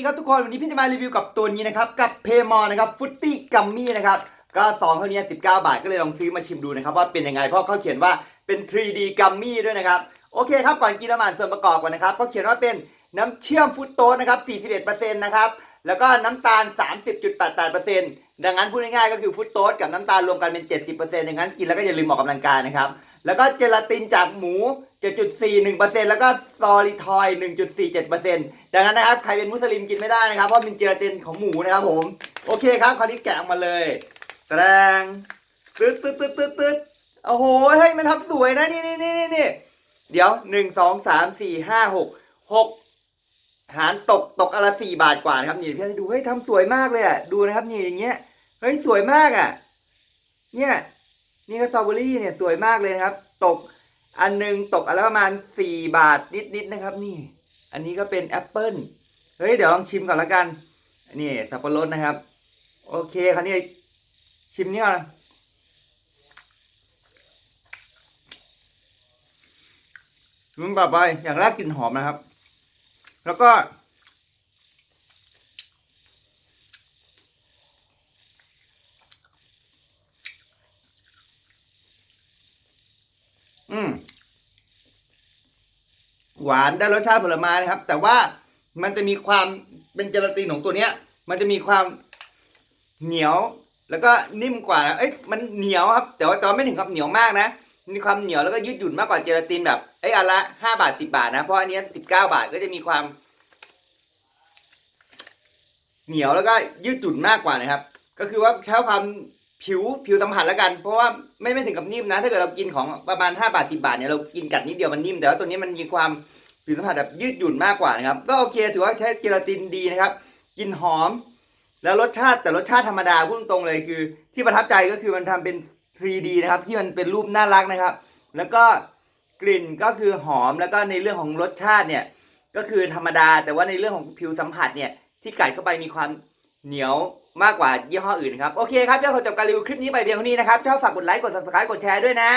ดีครับทุกคน วันนี้พี่จะมารีวิวกับตัวนี้นะครับ กับเพมอนนะครับฟุตตี้กัมมี่นะครับ ก็ซองเท่านี้ 19 บาทก็เลยลองซื้อมาชิมดูนะครับ ว่าเป็นยังไง เพราะเขาเขียนว่าเป็น 3D กัมมี่ด้วยนะครับ โอเคครับ ก่อนกินน้ำมันส่วนประกอบก่อนนะครับก็เขียนว่าเป็นน้ำเชื่อมฟุตโตนะครับ 41%นะครับ แล้วก็น้ำตาล 30.88%ดังนั้นพูดง่ายๆก็คือฟุตโตสกับน้ำตาลรวมกันเป็น 70%ดังนั้นกินแล้วก็อย่าลืมออกกำลังกายนะครับ แล้วก็เจลาตินจากหมู 7.41%แล้วก็ซอลิทอย 1.47%ดังนั้นนะครับใครเป็นมุสลิมกินไม่ได้นะครับเพราะเป็นเจลาตินของหมูนะครับผม โอเคครับคราวนี้แกะออกมาเลยแสดงตึ๊ดตึ๊ดตึ๊ดตึ๊ดตึ๊ดโอ้โหเฮ้ยมันทำสวยนะนี่นี่นี่นี่เดี๋ยวหนึ่งสองสามสี่ห้าหกหกหารตกตกอนละสี่บาทกว่านะครับนี่พี่ให้ดูเฮ้ยทำสวยมากเลยอะดูนะครับนี่อย่างเงี้ยเฮ้ยสวยมากอะ เนี่ย นี่ก็สตรอเบอรี่เนี่ยสวยมากเลยครับ ตกอันหนึงตกอันละประมาณ 4 บาทนิดๆนะครับ นี่ อันนี้ก็เป็นแอปเปิ้ลเฮ้ยเดี๋ยวลองชิมก่อนละกัน นี่สับปะรดนะครับ โอเคคราวนี้ชิมนี่ก่อนมันแบบไปอย่างแรกกลิ่นหอมนะครับ แล้วก็ อืม หวานได้รสชาติผลไม้นะครับ แต่ว่ามันจะมีความเป็นเจลาตินของตัวเนี้ย มันจะมีความเหนียว แล้วก็นิ่มกว่าเอ้ยมันเหนียวครับ แต่ว่าต่ว่าไม่ถึงกับเหนียวมากนะมีความเหนียวแล้วก็ยืดหยุ่นมากกว่าเจลาตินแบบเอ้ยอันละห้าบาทสิบาทนะ เพราะอันนี้สิบเก้าบาทก็จะมีความ เหนียวแล้วก็ยืดหยุ่นมากกว่านะครับ ก็คือว่าใช้ความ ผิวผิวสัมผัสแล้วกัน เพราะว่าไม่ไม่ถึงกับนิ่มนะ ถ้าเกิดเรากินของประมาณ5บาท10บาทเนี่ยเรากินกัดนิดเดียวมันนิ่มแต่ว่าตัวนี้มันมีความผิวสัมผัสแบบยืดหยุ่นมากกว่านะครับ ก็โอเคถือว่าใช้เจลาตินดีนะครับกลินหอม แล้วรสชาติแต่รสชาติธรรมดาพูดตรงเลยคือ ที่ประทับใจก็คือมันทำเป็น 3D นะครับ ที่มันเป็นรูปน่ารักนะครับ แล้วก็กลิ่นก็คือหอมแล้วก็ในเรื่องของรสชาติเนี่ยก็คือธรรมดา แต่ว่าในเรื่องของผิวสัมผัสเนี่ยที่กัดเข้าไปมีความ เหนียวมากกว่ายี่ห้ออื่นครับ โอเคครับเดี๋ยวขอจบการรีวิวคลิปนี้ไปเพียงเท่านี้นะครับ ชอบฝากกดไลค์ กด subscribe กดแชร์ด้วยนะ